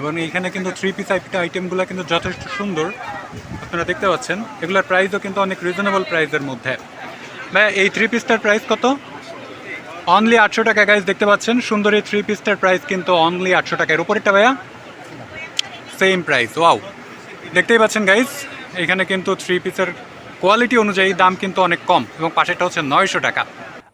এবং এখানে কিন্তু থ্রি পিস আইটেমগুলো কিন্তু যথেষ্ট সুন্দর আপনারা দেখতে পাচ্ছেন। এগুলোর প্রাইসও কিন্তু অনেক রিজনেবল প্রাইসের মধ্যে। ভাই এই থ্রি পিসটার প্রাইস কত? অনলি আটশো টাকা গাইজ দেখতে পাচ্ছেন। সুন্দর এই থ্রি পিসটার প্রাইস কিন্তু অনলি আটশো টাকা এর উপরেরটা ভাইয়া। সেম প্রাইস ওয়াও দেখতেই পাচ্ছেন গাইজ এখানে কিন্তু থ্রি পিসের কোয়ালিটি অনুযায়ী দাম কিন্তু অনেক কম এবং পাশেরটা হচ্ছে নয়শো টাকা।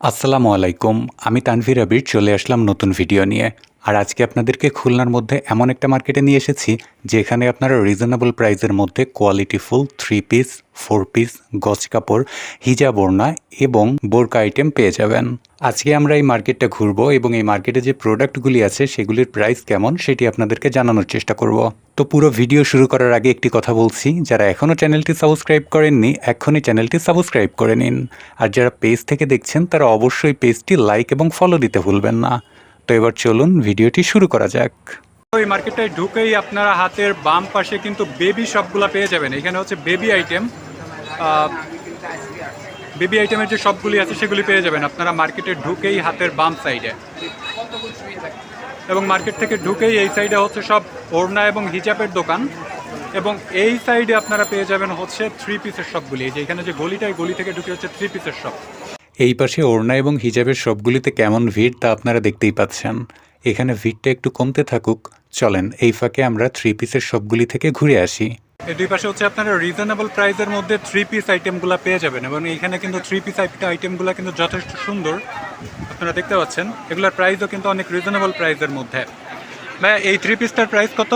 আসসালামু আলাইকুম, আমি তানভীর আবির, চলে আসলাম নতুন ভিডিও নিয়ে। আর আজকে আপনাদেরকে খুলনার মধ্যে এমন একটা মার্কেটে নিয়ে এসেছি, যেখানে আপনারা রিজনেবল প্রাইসের মধ্যে quality full three piece four piece গজ কাপড় হিজা ওড়না এবং বোরকা আইটেম পেয়ে যাবেন। আজকে আমরা এই মার্কেটটা ঘুরবো এবং এই মার্কেটে যে প্রোডাক্টগুলি আছে, সেগুলির প্রাইস কেমন সেটি আপনাদেরকে জানানোর চেষ্টা করব। তো পুরো ভিডিও শুরু করার আগে একটি কথা বলছি, যারা এখনও চ্যানেলটি সাবস্ক্রাইব করেননি, এখনই চ্যানেলটি সাবস্ক্রাইব করে নিন। আর যারা পেজ থেকে দেখছেন, তারা অবশ্যই পেজটি লাইক এবং ফলো দিতে ভুলবেন না। তো এবার চলুন ভিডিওটি শুরু করা যাক। ওই মার্কেটটায় ঢুকেই আপনারা হাতের বাম পাশে কিন্তু বেবি শপগুলো পেয়ে যাবেন। এখানে হচ্ছে বেবি আইটেম। বেবি আইটেমের যে শপগুলি আছে সেগুলি পেয়ে যাবেন আপনারা মার্কেটে ঢুকেই হাতের বাম সাইডে। এবং মার্কেট থেকে ঢুকেই এই সাইডে হচ্ছে সব ওড়না এবং হিজাবের দোকান। এবং এই সাইডে আপনারা পেয়ে যাবেন হচ্ছে থ্রি পিসের শপগুলি। এই যে এখানে যে গলিটাই গলি থেকে ঢুকে হচ্ছে থ্রি পিসের শপ। এই পাশে ওড়না এবং হিজাবের সবগুলিতে কেমন ভিড় তা আপনারা দেখতেই পাচ্ছেন। এখানে ভিড়টা একটু কমতে থাকুক। চলেন, এই ফাঁকে আমরা থ্রি পিসের সবগুলি থেকে ঘুরে আসি। দুই পাশে হচ্ছে আপনারা রিজনেবল প্রাইসের মধ্যে থ্রি পিস আইটেমগুলো পেয়ে যাবেন এবং এখানে কিন্তু থ্রি পিস আইটেমগুলো কিন্তু যথেষ্ট সুন্দর। আপনারা দেখতে পাচ্ছেন, এগুলোর প্রাইসও কিন্তু অনেক রিজনেবল প্রাইসের মধ্যে। ভাই এই থ্রি পিসটার প্রাইস কত?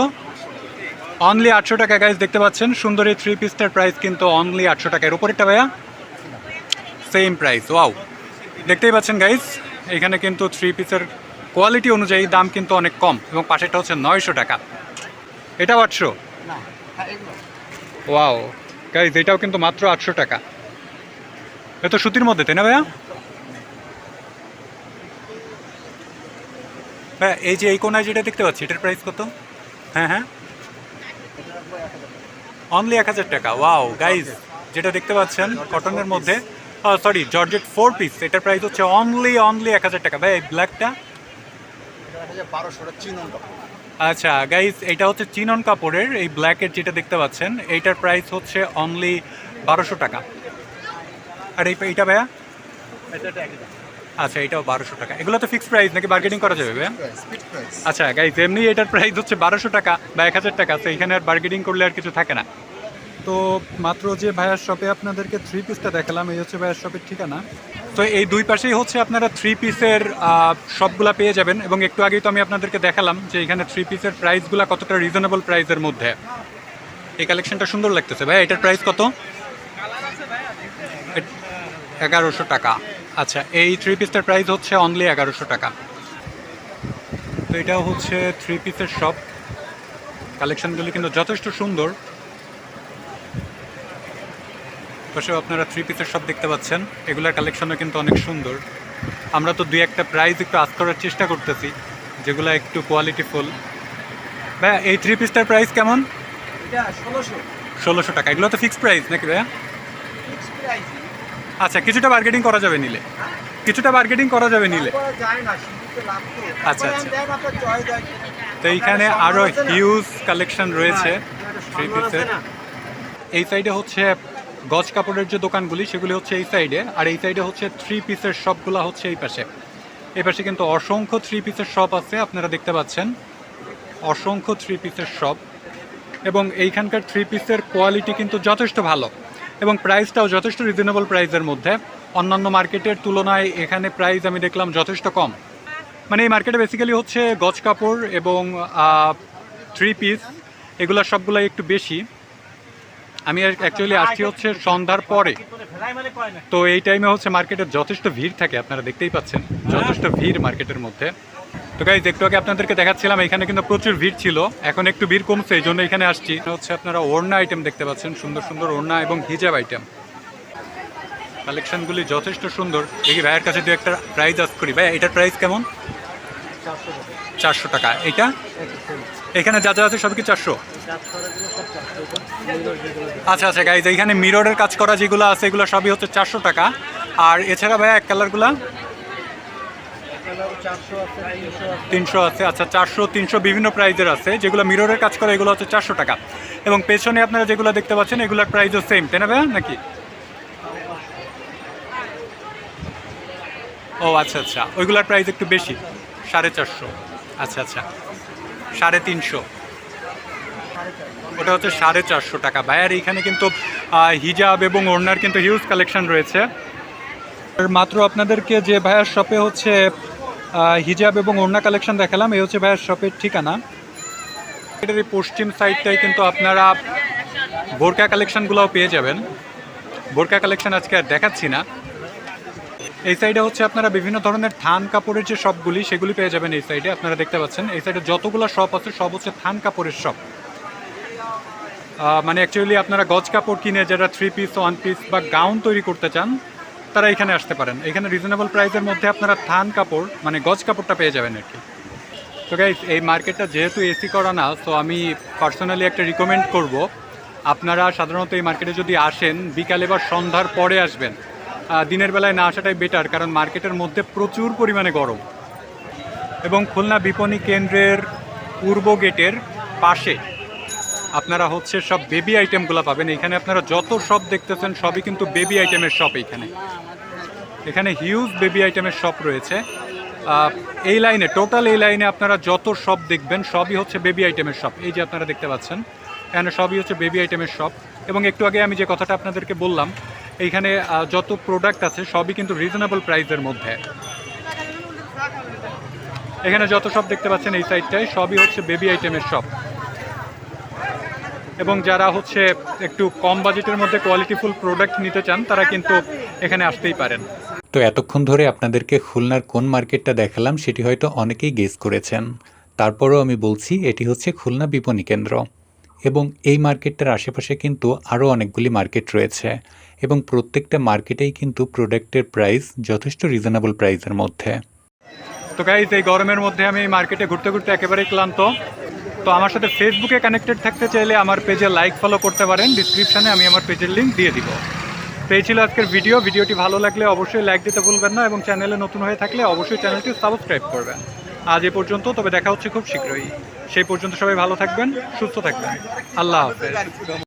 অনলি আটশো টাকা গাইজ দেখতে পাচ্ছেন। সুন্দর এই থ্রি পিসটার প্রাইস কিন্তু অনলি আটশো টাকা এর উপরেরটা, ভাইয়া। সেম প্রাইস ওয়াও দেখতেই পাচ্ছেন গাইজ এখানে কিন্তু থ্রি পিসের কোয়ালিটি অনুযায়ী দাম কিন্তু অনেক কম এবং পাশেরটা হচ্ছে নয়শো টাকা। এটাও আটশো? ওয়াও গাইজ এটাও কিন্তু মাত্র আটশো টাকা। এ তো সুতির মধ্যে তাই না ভাইয়া? হ্যাঁ এই যে এই কোনায় যেটা দেখতে পাচ্ছি এটার প্রাইস কত? হ্যাঁ হ্যাঁ। অনলি এক হাজার টাকা ওয়াও গাইজ যেটা দেখতে পাচ্ছেন কটনের মধ্যে সরি জর্জেট ফোর পিস এটার প্রাইস হচ্ছে অনলি অনলি এক হাজার টাকা। ভাই এই ব্ল্যাকটা আচ্ছা গাইজ এটা হচ্ছে চিনন কাপড়ের এই ব্ল্যাকের যেটা দেখতে পাচ্ছেন এইটার প্রাইস হচ্ছে অনলি বারোশো টাকা। আর এই এইটা ভাইয়া? আচ্ছা এটাও বারোশো টাকা। এগুলো তো ফিক্সড প্রাইস নাকি বার্গেনিং করা যাবে ভাইয়া? আচ্ছা গাইজ এমনি এটার প্রাইস হচ্ছে বারোশো টাকা বা এক হাজার টাকা তো এখানে আর বার্গেনিং করলে আর কিছু থাকে না। তো মাত্র যে ভাইয়ার শপে আপনাদেরকে থ্রি পিসটা দেখালাম, এই হচ্ছে ভাইয়ার শপের ঠিকানা। তো এই দুই পাশেই হচ্ছে আপনারা থ্রি পিসের শপগুলো পেয়ে যাবেন এবং একটু আগেই তো আমি আপনাদেরকে দেখালাম যে এখানে থ্রি পিসের প্রাইসগুলো কতটা রিজনেবল প্রাইসের মধ্যে। এই কালেকশনটা সুন্দর লাগতেছে। ভাই এটার প্রাইস কত? এগারোশো টাকা। আচ্ছা এই থ্রি পিসটার প্রাইস হচ্ছে অনলি এগারোশো টাকা। তো এটাও হচ্ছে থ্রি পিসের শপ কালেকশনগুলি কিন্তু যথেষ্ট সুন্দর। পাশেও আপনারা থ্রি পিসের সব দেখতে পাচ্ছেন। এগুলোর কালেকশনও কিন্তু অনেক সুন্দর। আমরা তো দুই একটা প্রাইস একটু আজ করার চেষ্টা করতেছি যেগুলো একটু কোয়ালিটিফুল ভাইয়া এই থ্রি পিসটার প্রাইস কেমন? ষোলোশো। টাকা। এগুলো তো ফিক্সড প্রাইস নাকি ভাইয়া? আচ্ছা কিছুটা বার্গেটিং করা যাবে নিলে। কিছুটা বার্গেটিং করা যাবে নিলে। আচ্ছা আচ্ছা। তো এইখানে আরও হিউজ কালেকশন রয়েছে থ্রি পিসের এই সাইডে হচ্ছে গজ কাপড়ের যে দোকানগুলি, সেগুলি হচ্ছে এই সাইডে। আর এই সাইডে হচ্ছে থ্রি পিসের শপগুলো হচ্ছে এই পাশে। এই পাশে কিন্তু অসংখ্য থ্রি পিসের শপ আছে, আপনারা দেখতে পাচ্ছেন। অসংখ্য থ্রি পিসের শপ এবং এইখানকার থ্রি পিসের কোয়ালিটি কিন্তু যথেষ্ট ভালো। এবং প্রাইসটাও যথেষ্ট রিজনেবল প্রাইসের মধ্যে। অন্যান্য মার্কেটের তুলনায় এখানে প্রাইস আমি দেখলাম যথেষ্ট কম। মানে এই মার্কেটে বেসিক্যালি হচ্ছে গজ কাপড় এবং থ্রি পিস এগুলো সবগুলাই একটু বেশি। আমি অ্যাকচুয়ালি আসছি হচ্ছে সন্ধ্যার পরে। তো এই টাইমে হচ্ছে মার্কেটে যথেষ্ট ভিড় থাকে, আপনারা দেখতেই পাচ্ছেন। যথেষ্ট ভিড় মার্কেটের মধ্যে। তো গাইজ একটু আগে আপনাদেরকে দেখাচ্ছিলাম, এখানে কিন্তু প্রচুর ভিড় ছিল। এখন একটু ভিড় কমছে, এই জন্য এখানে আসছি। হচ্ছে আপনারা ওড়না আইটেম দেখতে পাচ্ছেন, সুন্দর সুন্দর ওড়না এবং হিজাব আইটেম কালেকশনগুলি যথেষ্ট সুন্দর। দেখি ভাইয়ের কাছে দু একটা প্রাইস আস করি। ভাই এটার প্রাইস কেমন? চারশো টাকা। এটা? এখানে যা যা আছে সব কি চারশো? আচ্ছা আচ্ছা গাইজ এইখানে মিররের কাজ করা যেগুলো আছে, এগুলো সবই হচ্ছে চারশো টাকা। আর এছাড়া ভাইয়া, এক কালারগুলো? তিনশো আছে আচ্ছা চারশো, তিনশো বিভিন্ন প্রাইজের আছে। যেগুলো মিররের কাজ করে, এগুলো হচ্ছে চারশো টাকা। এবং পেছনে আপনারা যেগুলো দেখতে পাচ্ছেন, এগুলোর প্রাইসও সেম তাই না ভাইয়া, নাকি? ও আচ্ছা আচ্ছা ওইগুলোর প্রাইস একটু বেশি, সাড়ে চারশো। আচ্ছা আচ্ছা। সাড়ে তিনশো। ওটা হচ্ছে সাড়ে চারশো টাকা। ভাইয়ার এইখানে কিন্তু হিজাব এবং ওড়নার কিন্তু হিউজ কালেকশন রয়েছে। মাত্র আপনাদেরকে যে ভাইয়ার শপে হচ্ছে হিজাব এবং ওড়না কালেকশন দেখালাম, এই হচ্ছে ভাইয়ার শপের ঠিকানা। এটার এই পশ্চিম সাইডটাই কিন্তু আপনারা বোরকা কালেকশনগুলোও পেয়ে যাবেন। বোরকা কালেকশন আজকে আর দেখাচ্ছি না। এই সাইডে হচ্ছে আপনারা বিভিন্ন ধরনের থান কাপড়ের যে শপগুলি সেগুলি পেয়ে যাবেন এই সাইডে আপনারা দেখতে পাচ্ছেন। এই সাইডে যতগুলো শপ আছে, সব হচ্ছে থান কাপড়ের শপ মানে অ্যাকচুয়ালি আপনারা গজ কাপড় কিনে যারা থ্রি পিস ওয়ান পিস বা গাউন তৈরি করতে চান, তারা এখানে আসতে পারেন। এখানে রিজনেবল প্রাইসের মধ্যে আপনারা থান কাপড় মানে গজ কাপড়টা পেয়ে যাবেন আর কি। তো গাইজ এই মার্কেটটা যেহেতু এসি করা না তো আমি পার্সোনালি একটা রিকমেন্ড করব। আপনারা সাধারণত এই মার্কেটে যদি আসেন, বিকালে বা সন্ধ্যার পরে আসবেন দিনের বেলায় না আসাটাই বেটার কারণ মার্কেটের মধ্যে প্রচুর পরিমাণে গরম। এবং খুলনা বিপণী কেন্দ্রের পূর্ব গেটের পাশে আপনারা হচ্ছে সব বেবি আইটেমগুলো পাবেন। এখানে আপনারা যত শপ দেখতেছেন, সবই কিন্তু বেবি আইটেমের শপ এখানে এখানে হিউজ বেবি আইটেমের শপ রয়েছে। এই লাইনে টোটাল এই লাইনে আপনারা যত শপ দেখবেন, সবই হচ্ছে বেবি আইটেমের শপ এই যে আপনারা দেখতে পাচ্ছেন, এখানে সবই হচ্ছে বেবি আইটেমের শপ এবং একটু আগে আমি যে কথাটা আপনাদেরকে বললাম এইখানে যত প্রোডাক্ট আছে, সবই কিন্তু রিজনেবল প্রাইসের মধ্যে। এখানে যত সব দেখতে পাচ্ছেন, এই সাইডটায় সবই হচ্ছে বেবি আইটেমের শপ এবং যারা হচ্ছে একটু কম বাজেটের মধ্যে কোয়ালিটিফুল প্রোডাক্ট নিতে চান, তারা কিন্তু এখানে আসতেই পারেন। তো এতক্ষণ ধরে আপনাদেরকে খুলনার কোন মার্কেটটা দেখালাম, সেটি হয়তো অনেকেই গেস করেছেন। তারপরও আমি বলছি, এটি হচ্ছে খুলনা বিপণী কেন্দ্র। এবং এই মার্কেটটার আশেপাশে কিন্তু আরও অনেকগুলি মার্কেট রয়েছে এবং প্রত্যেকটা মার্কেটেই কিন্তু প্রোডাক্টের প্রাইস যথেষ্ট রিজনেবল প্রাইসের মধ্যে। তো গাইজ এই গরমের মধ্যে আমি মার্কেটে ঘুরতে ঘুরতে একেবারেই ক্লান্ত। তো আমার সাথে ফেসবুকে কানেক্টেড থাকতে চাইলে আমার পেজে লাইক ফলো করতে পারেন। ডিসক্রিপশনে আমি আমার পেজের লিঙ্ক দিয়ে দিব। তো এই ছিল আজকের ভিডিও ভিডিওটি ভালো লাগলে অবশ্যই লাইক দিতে ভুলবেন না এবং চ্যানেলে নতুন হয়ে থাকলে অবশ্যই চ্যানেলটি সাবস্ক্রাইব করবেন। আজ এ পর্যন্ত, তবে দেখা হচ্ছে খুব শীঘ্রই। সেই পর্যন্ত সবাই ভালো থাকবেন, সুস্থ থাকবেন। আল্লাহ হাফেজ।